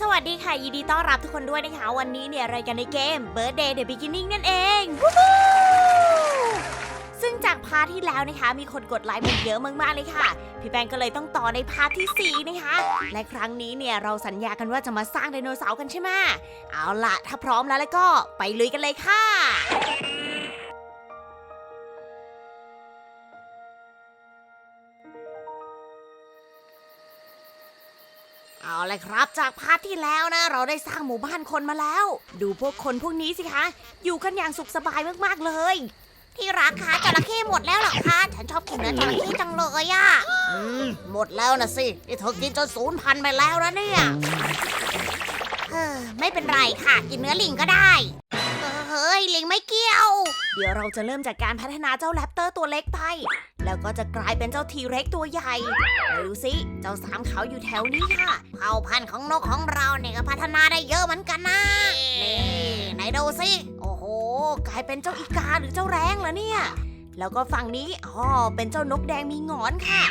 สวัสดีค่ะยินดีต้อนรับทุกคนด้วยนะคะ วันนี้เนี่ยรายการในเกม Birthday the Beginning นั่นเอง Woohoo! ซึ่งจากพาร์ทที่แล้วนะคะ มีคนกดไลค์มันเยอะมากๆเลยค่ะ พี่แป้งก็เลยต้องต่อในพาร์ทที่ 4 นะคะ และครั้งนี้เนี่ยเราสัญญากันว่าจะมาสร้างไดโนเสาร์กันใช่ไหมเอาล่ะ ถ้าพร้อมแล้วแล้วก็ไปลุยกันเลยค่ะ เอาเลยครับ จากพาร์ทที่แล้วนะ เราได้สร้างหมู่บ้านคนมาแล้ว ดูพวกคนพวกนี้สิคะ อยู่กันอย่างสุขสบายมากๆเลย ที่รักคะจระเข้หมดแล้วเหรอคะฉันชอบกินเนื้อจระเข้จังเลยอะอืมหมดแล้วนะสินี่เธอกินจนสูญพันไปแล้วนะเนี่ยเฮ้อไม่เป็นไรค่ะ กินเนื้อลิงก็ได้เออเฮ้ยลิงไม่เกี่ยว เดี๋ยวเราจะเริ่มจากการพัฒนาเจ้าแรปเตอร์ตัวเล็กไป แล้วก็จะกลายเป็นเจ้าทีเร็กตัวใหญ่ไหนดูสิเจ้าสามเขาอยู่แถวนี้ค่ะเผ่าพันธุ์ของนกของเราเนี่ยก็พัฒนาได้เยอะเหมือนกันนะนี่ไหนดูสิโอ้โห กลายเป็นเจ้าอีกาหรือเจ้าแรงแล้วเนี่ยแล้วก็ฝั่งนี้อ๋อเป็นเจ้านกแดงมีงอนค่ะ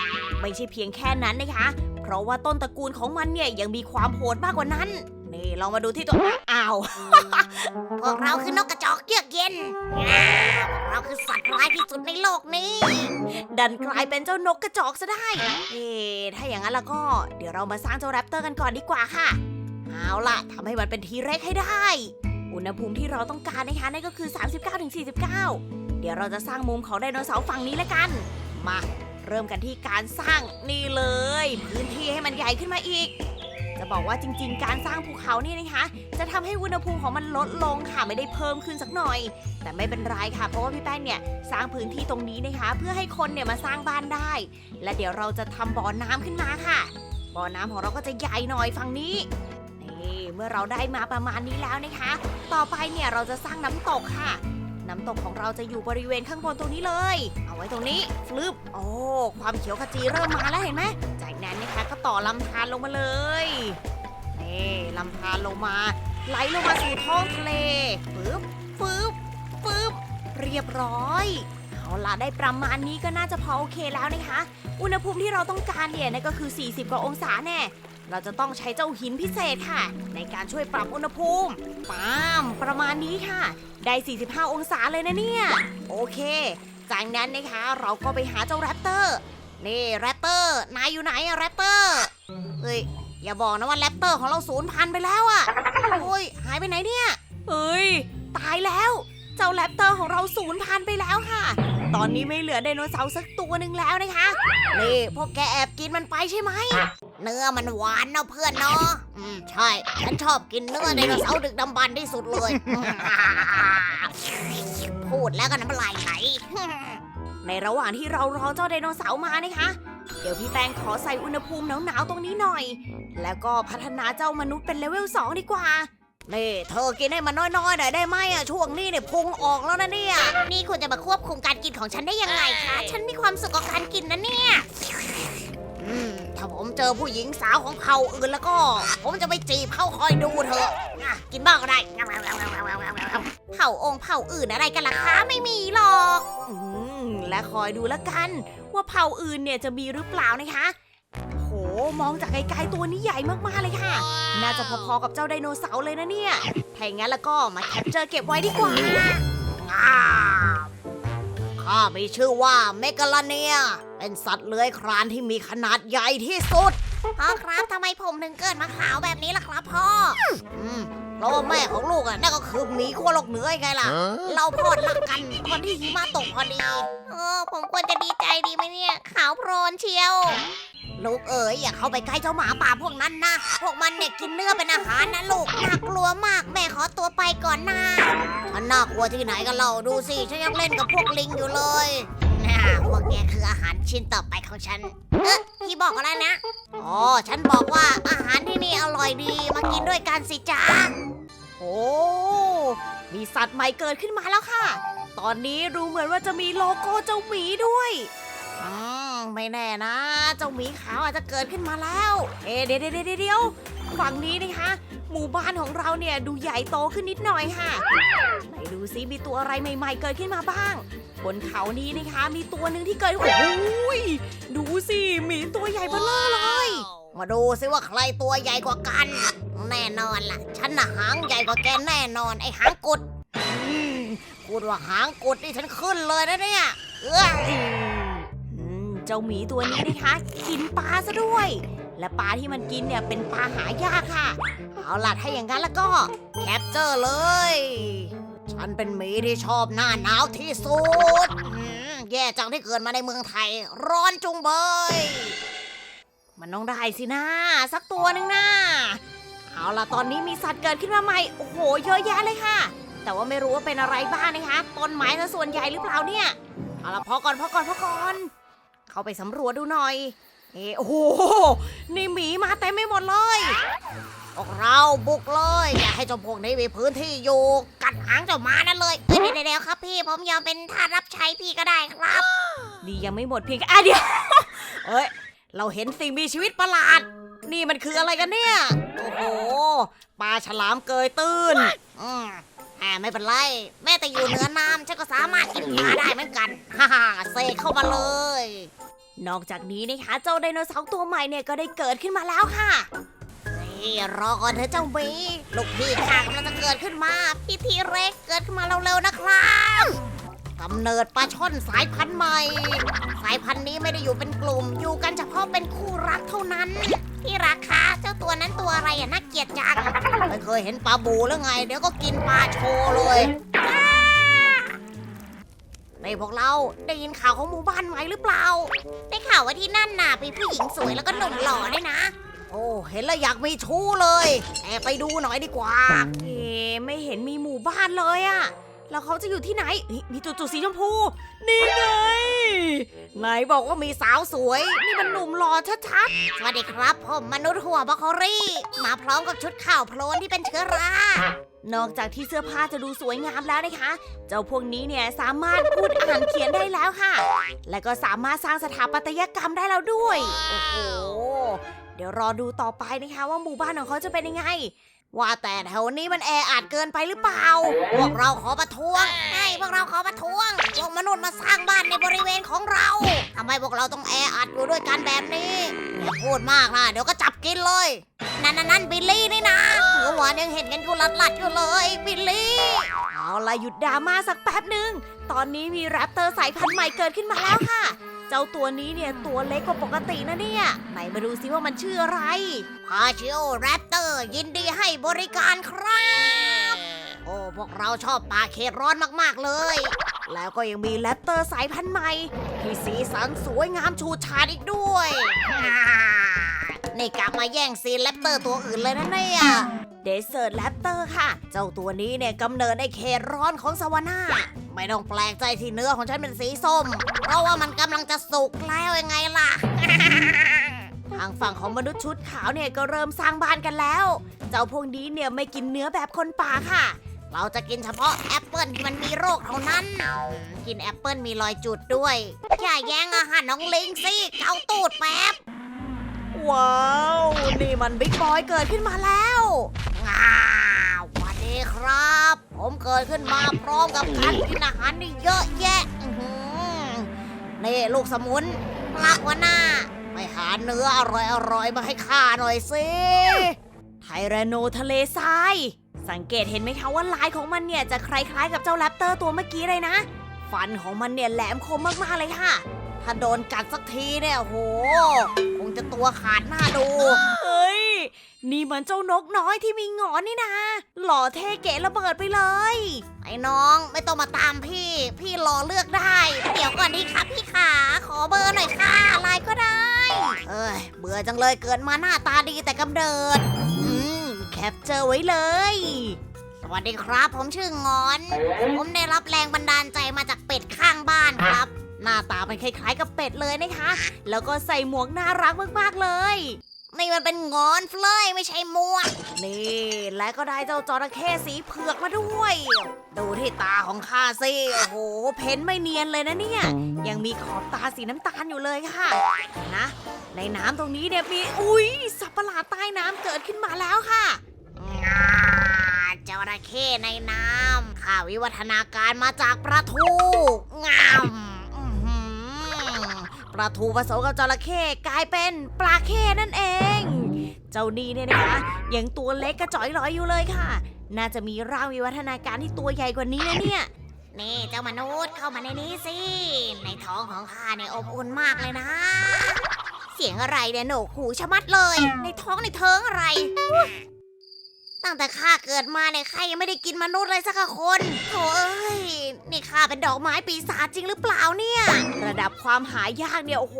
ไม่ใช่เพียงแค่นั้นนะคะ เพราะว่าต้นตระกูลของมันเนี่ยยังมีความโหดมากกว่านั้น นี่ลองมาดูที่ตัวอ้าว พวกเราคือนกกระจอกเยือกเย็นอ่าพวกเราคือสัตว์ร้ายที่สุดในโลกนี้ ดันกลายเป็นเจ้านกกระจอกซะได้ เอ๊ะถ้าอย่างนั้นแล้วก็ เดี๋ยวเรามาสร้างเจ้าแรปเตอร์กันก่อนดีกว่าค่ะ เอาล่ะทำให้มันเป็นทีเร็กให้ได้ อุณหภูมิที่เราต้องการนะคะนั่นก็คือ 39-49 เดี๋ยวเราจะสร้างมุมของไดโนเสาร์ฝั่งนี้แล้วกัน มา เริ่มกันที่การสร้างนี่เลย พื้นที่ให้มันใหญ่ขึ้นมาอีก บอกว่าจริง ๆ การสร้างภูเขานี่นะคะ จะทำให้อุณหภูมิของมันลดลงค่ะไม่ได้เพิ่มขึ้นสักหน่อย แต่ไม่เป็นไรค่ะ เพราะว่าพี่แป้งเนี่ยสร้างพื้นที่ตรงนี้นะคะ เพื่อให้คนเนี่ยมาสร้างบ้านได้ และเดี๋ยวเราจะทำบ่อน้ำขึ้นมาค่ะ บ่อน้ำของเราก็จะใหญ่หน่อยฝั่งนี้นี่เมื่อเราได้มาประมาณนี้แล้วนะคะ ต่อไปเนี่ยเราจะสร้างน้ำตกค่ะน้ำตกของเราจะอยู่บริเวณข้างบนตรงนี้เลย เอาไว้ตรงนี้ฟลึบ โอ้ ความเขียวขจีเริ่มมาแล้วเห็นไหม ฉันก็ต่อลำธารลงมาเลยนี่ลำธารลงมา ไหลลงมาสู่ท้องทะเลปึ๊บปึ๊บปึ๊บเรียบร้อย เอาล่ะได้ประมาณนี้ก็น่าจะพอโอเคแล้วนะคะ อุณหภูมิที่เราต้องการเนี่ยนั่นก็คือ 40 กว่าองศาแน่เราจะต้องใช้เจ้าหินพิเศษค่ะ ในการช่วยปรับอุณหภูมิปามประมาณนี้ค่ะ ได้ 45 องศาเลยนะเนี่ย โอเค จากนั้นนะคะเราก็ไปหาเจ้าแรปเตอร์ นี่แรป ร์นายอยู่ไหนอะแรปเตอร์เฮ้ยอย่าบอกนะว่าแรปเตอร์ของเราสูญพันธุ์ไปแล้วอะโอ้ยหายไปไหนเนี่ยเฮ้ยตายแล้ว เจ้าแรปเตอร์ของเราสูญพันธุ์ไปแล้วค่ะ ตอนนี้ไม่เหลือไดโนเสาร์สักตัวหนึ่งแล้วนะคะนี่พวกแกแอบกินมันไปใช่ไหมเนื้อมันหวานเนาะเพื่อนเนาะอืมใช่ฉันชอบกินเนื้อไดโนเสาร์ดึกดำบรรพ์ที่สุดเลยพูดแล้วก็น้ำลายไหลในระหว่างที่เรารอเจ้าไดโนเสาร์มานะคะ เดี๋ยวพี่แป้งขอใส่อุณหภูมิหนาวๆตรงนี้หน่อย แล้วก็พัฒนาเจ้ามนุษย์เป็นเลเวล2ดีกว่านี่เธอกินให้มันน้อยๆหน่อยได้ไหมอะช่วงนี้เนี่ยพุงออกแล้วนะเนี่ย นี่คุณจะมาควบคุมการกินของฉันได้ยังไงคะ ฉันมีความสุขกับการกินนะเนี่ยอืมถ้าผมเจอผู้หญิงสาวของเผ่าอื่นแล้วก็ ผมจะไปจีบเขาคอยดูเถอะอะกินบ้างก็ได้เผ่าองค์เผ่าอื่นอะไรกันล่ะคะ ไม่มีหรอก และคอยดูแล้วกัน ว่าเผ่าอื่นเนี่ยจะมีหรือเปล่านะคะโหมองจากไกลๆตัวนี้ใหญ่มากๆเลยค่ะ น่าจะพอๆกับเจ้าไดโนเสาร์เลยนะเนี่ยถ้าอย่างนั้นแล้วก็มาแคปเจอร์เก็บไว้ดีกว่าข้ามีชื่อว่าเมกาลาเนีย เป็นสัตว์เลื้อยคลานที่มีขนาดใหญ่ที่สุดพ่อครับทำไมผมถึงเกิดมาขาวแบบนี้ล่ะครับพ่อ เพราะว่าแม่ของลูกอะนั่นก็คือหมีขั้วโลกเหนือไงล่ะ เราพอดรักกันตอนที่หิมะตกพอดีเออผมควรจะดีใจดีไหมเนี่ย ขาวโพลนเชียว ลูกเอ๋ยอย่าเข้าไปใกล้เจ้าหมาป่าพวกนั้นนะ พวกมันเนี่ยกินเนื้อเป็นอาหารนะลูกน่ากลัวมากแม่ขอตัวไปก่อนนะมันน่ากลัวที่ไหนกันเราดูสิฉันยังเล่นกับพวกลิงอยู่เลย น่าพวกแกคืออาหารชิ้นต่อไปของฉัน เอ๊ะพี่บอกอะไรนะ อ๋อ ฉันบอกว่าอาหารที่นี่อร่อยดี มากินด้วยกันสิจ้าโอ้ มีสัตว์ใหม่เกิดขึ้นมาแล้วค่ะ ตอนนี้ดูเหมือนว่าจะมีโลโก้เจ้าหมีด้วย อืม ไม่แน่นะ เจ้าหมีขาวอาจจะเกิดขึ้นมาแล้ว เอ๊ะเดเดี๋ยวเดี๋ยวเดี๋ยวฝั่งนี้นะคะ หมู่บ้านของเราเนี่ยดูใหญ่โตขึ้นนิดหน่อยค่ะ ไหนดูซิมีตัวอะไรใหม่ ๆ เกิดขึ้นมาบ้าง บนเขานี้นะคะ มีตัวหนึ่งที่เกิดโอ้ยดูสิหมีตัวใหญ่เบ้อเร่อเลย มาดูซิว่าใครตัวใหญ่กว่ากันอแน่นอนล่ะ ฉันน่ะหางใหญ่กว่าแกแน่นอนไอ้หางกุดอืมพูดว่าหางกุดนี่ฉันขึ้นเลยนะเนี่ยเอ้ยอืมเจ้าหมีตัวนี้นะคะ กินปลาซะด้วย และปลาที่มันกินเนี่ยเป็นปลาหายากค่ะ เอาล่ะถ้าอย่างนั้นแล้วก็แคปเจอร์เลย ฉันเป็นหมีที่ชอบหน้าหนาวที่สุดอืมแย่จังที่เกิดมาในเมืองไทย ร้อนจุงเบย มันต้องได้สินะสักตัวหนึ่งนะเอาล่ะตอนนี้มีสัตว์เกิดขึ้นมาใหม่ โอ้โห เยอะแยะเลยค่ะ แต่ว่าไม่รู้ว่าเป็นอะไรบ้างนะคะ ต้นไม้ซะส่วนใหญ่หรือเปล่าเนี่ย เอาล่ะพอก่อนพอก่อนพอก่อน เข้าไปสำรวจดูหน่อย เอะโอ้โห นี่หมีมาเต็มไปหมดเลย วกเราบุกเลยอย่าให้เจ้าพวกนี้มีพื้นที่อยู่กัดหางเจ้ามานั่นเลยเอ้ยเดี๋ยวๆครับพี่ผมยอมเป็นทาสรับใช้พี่ก็ได้ครับดียังไม่หมดเพียงแค่อะเดี๋ยวเอ้ยเราเห็นสิ่งมีชีวิตประหลาด นี่มันคืออะไรกันเนี่ยโอ้โหปลาฉลามเกยตื้นอืมแหมไม่เป็นไร แม่แต่อยู่เหนือน้ำฉันก็สามารถกินปลาได้เหมือนกันฮ่าฮ่าเซเข้ามาเลย นอกจากนี้นะคะเจ้าไดโนเสาร์ตัวใหม่เนี่ยก็ได้เกิดขึ้นมาแล้วค่ะนี่ รอก่อนเถอะเจ้าหมีลูกพี่ข้ากำลังจะเกิดขึ้นมาพี่ทีเร็กเกิดขึ้นมาเร็วๆนะครับกำเนิดปลาช่อนสายพันธุ์ใหม่ สายพันธุ์นี้ไม่ได้อยู่เป็นกลุ่ม อยู่กันเฉพาะเป็นคู่รักเท่านั้น ที่ราคาเจ้าตัวนั้นตัวอะไรอะน่าเกลียดจังไม่เคยเห็นปลาบูหรือไง เดี๋ยวก็กินปลาโชว์เลยในพวกเราได้ยินข่าวของหมู่บ้านไหมหรือเปล่า ได้ข่าวว่าที่นั่นน่ะมีผู้หญิงสวยแล้วก็หนุ่มหล่อด้วยนะ โอ้เห็นแล้วอยากมีชู้เลยแอบไปดูหน่อยดีกว่าเอ๊ะไม่เห็นมีหมู่บ้านเลยอะแล้วเขาจะอยู่ที่ไหนเฮ้ยมีจุดจุดๆสีชมพู นี่ไงไหนบอกว่ามีสาวสวย นี่มันหนุ่มหล่อชัดๆสวัสดีครับ ผมมนุษย์หัวบล็อกโครี่ มาพร้อมกับชุดข่าวโพลนที่เป็นเชื้อรา นอกจากที่เสื้อผ้าจะดูสวยงามแล้วนะคะ เจ้าพวกนี้เนี่ยสามารถพูดอ่านเขียนได้แล้วค่ะ และก็สามารถสร้างสถาปัตยกรรมได้แล้วด้วย โอ้โห เดี๋ยวรอดูต่อไปนะคะว่าหมู่บ้านของเขาจะเป็นยังไง ว่าแต่แถวนี้มันแออัดเกินไปหรือเปล่า พวกเราขอประท้วงใช่พวกเราขอประท้วง พวกมนุษย์มาสร้างบ้านในบริเวณของเราทำไมพวกเราต้องแออัดอยู่ด้วยกันแบบนี้อย่าพูดมากนะเดี๋ยวก็จับกินเลย นั่นนั่นนั่นบิลลี่นี่นะเมื่อวานยังเห็นกันอยู่หลัดๆอยู่เลยบิลลี่ เอาละหยุดดราม่าสักแป๊บหนึ่ง ตอนนี้มีแรปเตอร์สายพันธุ์ใหม่เกิดขึ้นมาแล้วค่ะ เจ้าตัวนี้เนี่ยตัวเล็กกว่าปกตินะเนี่ย ไหนมาดูซิว่ามันชื่ออะไรพาชิโอแรปเตอร์ยินดีให้บริการครับ โอ้ พวกเราชอบป่าเขตร้อนมากๆเลย แล้วก็ยังมีแรปเตอร์สายพันธุ์ใหม่ ที่สีสันสวยงามชูชาดอีกด้วย นี่กลับมาแย่งซีนแรปเตอร์ตัวอื่นเลยนะเนี่ย เดซเซอร์แรปเตอร์ค่ะ เจ้าตัวนี้เนี่ยกำเนิดในเขตร้อนของสวานาไม่ต้องแปลกใจที่เนื้อของฉันเป็นสีส้ม เพราะว่ามันกำลังจะสุกแล้วยังไงล่ะ ทางฝั่งของมนุษย์ชุดขาวเนี่ยก็เริ่มสร้างบ้านกันแล้ว เจ้าพวกนี้เนี่ยไม่กินเนื้อแบบคนป่าค่ะ เราจะกินเฉพาะแอปเปิลที่มันมีโรคเท่านั้น กินแอปเปิลมีรอยจุดด้วยอย่าแย่งอาหารน้องลิงสิเกาตูดแป๊บ ว้าว นี่มันบิ๊กบอยเกิดขึ้นมาแล้วง้าวสวัสดีครับ ผมเกิดขึ้นมาพร้อมกับการกินอาหารนี่เยอะแยะอื้อหือนี่ลูกสมุนพระวนาไปหาเนื้ออร่อยๆมาให้ข้าหน่อยสิ ไทแรโนทะเลทราย สังเกตเห็นไหมคะว่าลายของมันเนี่ยจะคล้ายๆกับเจ้าแรปเตอร์ตัวเมื่อกี้เลยนะ ฟันของมันเนี่ยแหลมคมมากๆเลยค่ะ ถ้าโดนกัดสักทีเนี่ยโห จะตัวขาดหน้าดู เฮ้ย นี่มันเจ้านกน้อยที่มีหงอนนี่นะหล่อเท่เก๋ระเบิดไปเลย ไอ้น้องไม่ต้องมาตามพี่ พี่รอเลือกได้ เดี๋ยวก่อนดีครับพี่ขา ขอเบอร์หน่อยค่ะไลน์ก็ได้ เอ้ย เบื่อจังเลยเกิดมาหน้าตาดีแต่กำเนิด อืม แคปเจอร์ไว้เลย สวัสดีครับ ผมชื่องอน ผมได้รับแรงบันดาลใจมาจากเป็ดข้างบ้านครับ หน้าตามันคล้ายๆกับเป็ดเลยนะคะ แล้วก็ใส่หมวกน่ารักมากๆเลย นี่มันเป็นงอนเฟลยไม่ใช่หมวก นี่ และก็ได้เจ้าจระเข้สีเผือกมาด้วย ดูที่ตาของข้าสิโอ้โห เพ้นไม่เนียนเลยนะเนี่ย ยังมีขอบตาสีน้ำตาลอยู่เลยค่ะ นะ ในน้ำตรงนี้เนี่ยมี อุ้ยสัตว์ประหลาดใต้น้ำเกิดขึ้นมาแล้วค่ะจระเข้ในน้ำข้าวิวัฒนาการมาจากปลาทูงาม ลาทูผสมกับจระเข้กลายเป็นปลาเข้นั่นเอง เจ้านี่เนี่ยนะคะยังตัวเล็กกระจ่อยลอยอยู่เลยค่ะ น่าจะมีร่างวิวัฒนาการที่ตัวใหญ่กว่านี้นะเนี่ย นี่เจ้ามนุษย์เข้ามาในนี้สิ ในท้องของข้าเนี่ยอบอุ่นมากเลยนะ เสียงอะไรเนี่ยโหนกหูชะมัดเลย ในท้องในเทิงอะไร ตั้งแต่ข้าเกิดมาเนี่ยข้ายังไม่ได้กินมนุษย์เลยสักคนโถ่เอ้ย นี่ข้าเป็นดอกไม้ปีศาจจริงหรือเปล่าเนี่ย ระดับความหายากเนี่ยโอ้โห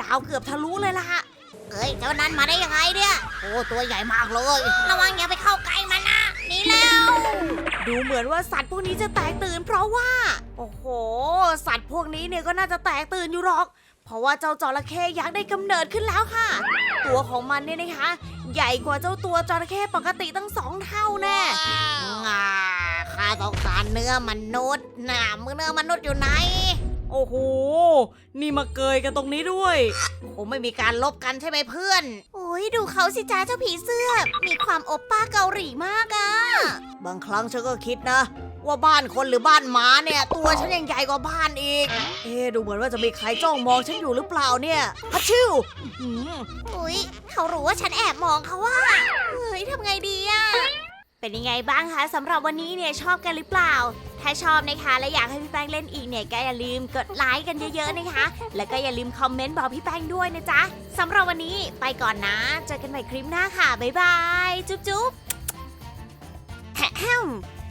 ดาวเกือบทะลุเลยล่ะเอ้ยเจ้านั้นมาได้ยังไงเนี่ย โอ้ตัวใหญ่มากเลย ระวังอย่าไปเข้าใกล้มันนะหนี่แล้ว ดูเหมือนว่าสัตว์พวกนี้จะแตกตื่น เพราะว่า โอ้โห สัตว์พวกนี้เนี่ยก็น่าจะแตกตื่นอยู่หรอก เพราะว่าเจ้าจระเข้ยักษ์ได้กำเนิดขึ้นแล้วค่ะ ตัวของมันเนี่ยนะคะ ใหญ่กว่าเจ้าตัวจระเข้ปกติตั้งสองเท่าแน่งาข้าต้องการเนื้อมนุษย์น่ะมือเนื้อมนุษย์อยู่ไหน โอ้โห นี่มาเกยกันตรงนี้ด้วยคงไม่มีการลบกันใช่ไหมเพื่อน โอ้ยดูเขาสิจ้าเจ้าผีเสื้อ มีความโอปป้าเกาหลีมากอะบางครั้งฉันก็คิดนะ ว่าบ้านคนหรือบ้านหมาเนี่ย ตัวฉันยังใหญ่กว่าบ้านอีก เอ๊ะดูเหมือนว่าจะมีใครจ้องมองฉันอยู่หรือเปล่าเนี่ยฮัชชิวอุ้ยเขารู้ว่าฉันแอบมองเขาว่าเฮ้ยทำไงดีอะเป็นยังไงบ้างคะสำหรับวันนี้เนี่ยชอบกันหรือเปล่า ถ้าชอบนะคะและอยากให้พี่แป้งเล่นอีกเนี่ยก็อย่าลืมกดไลค์กันเยอะๆนะคะ แล้วก็อย่าลืมคอมเมนต์บอกพี่แป้งด้วยนะจ๊ะสำหรับวันนี้ไปก่อนนะเจอกันใหม่คลิปหน้าค่ะบ๊ายบายจุ๊บจุ๊บแฮม